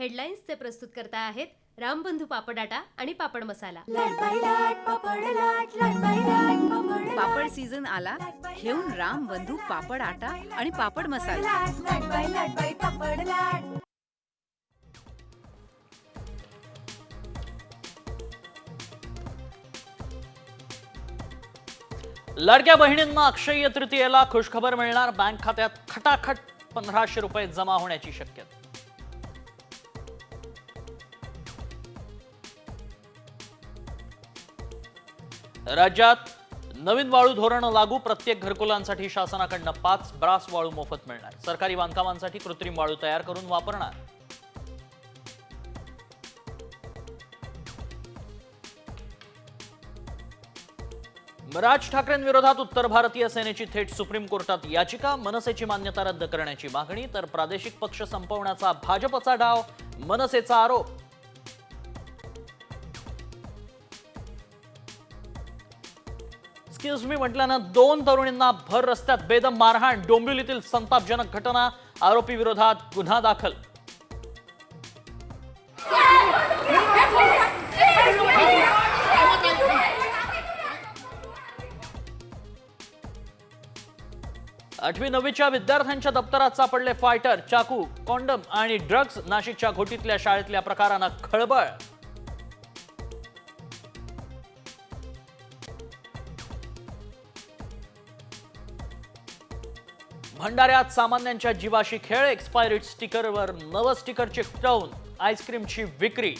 हेडलाईन्सचे प्रस्तुत करता आहेत रामबंधू पापडाटा आणि पापड मसाला. पापड सीझन आला घेऊन राम बंधू पापड आटा आणि पापड मसाला लाडक्या बहिणींना अक्षय्य तृतीयेला खुशखबर मिळणार. बँक खात्यात खटाखट पंधराशे रुपये जमा होण्याची शक्यता. राज्यात नवीन वाळू धोरण लागू प्रत्येक घरकुलांसाठी शासनाकडनं पाच ब्रास वाळू मोफत मिळणार. सरकारी बांधकामांसाठी कृत्रिम वाळू तयार करून वापरणार. राज ठाकरेंविरोधात उत्तर भारतीय सेनेची थेट सुप्रीम कोर्टात याचिका मनसेची मान्यता रद्द करण्याची मागणी तर प्रादेशिक पक्ष संपवण्याचा भाजपचा डाव मनसेचा आरोप. एक्सक्यूज मी म्हटल्यानं दोन तरुणींना भर रस्त्यात बेदम मारहाण डोंबिवलीतील संतापजनक घटना आरोपी विरोधात गुन्हा दाखल. आठवी नववीच्या विद्यार्थ्यांच्या दप्तरात सापडले फायटर चाकू कॉन्डम आणि ड्रग्ज नाशिकच्या घोटीतल्या शाळेतल्या प्रकारानं खळबळ. भंडाऱ्यात सामान्यांच्या जीवाशी खेळ एक्सपायरी स्टिकरवर नवं स्टिकर चिकटवून आईस्क्रीमची विक्री.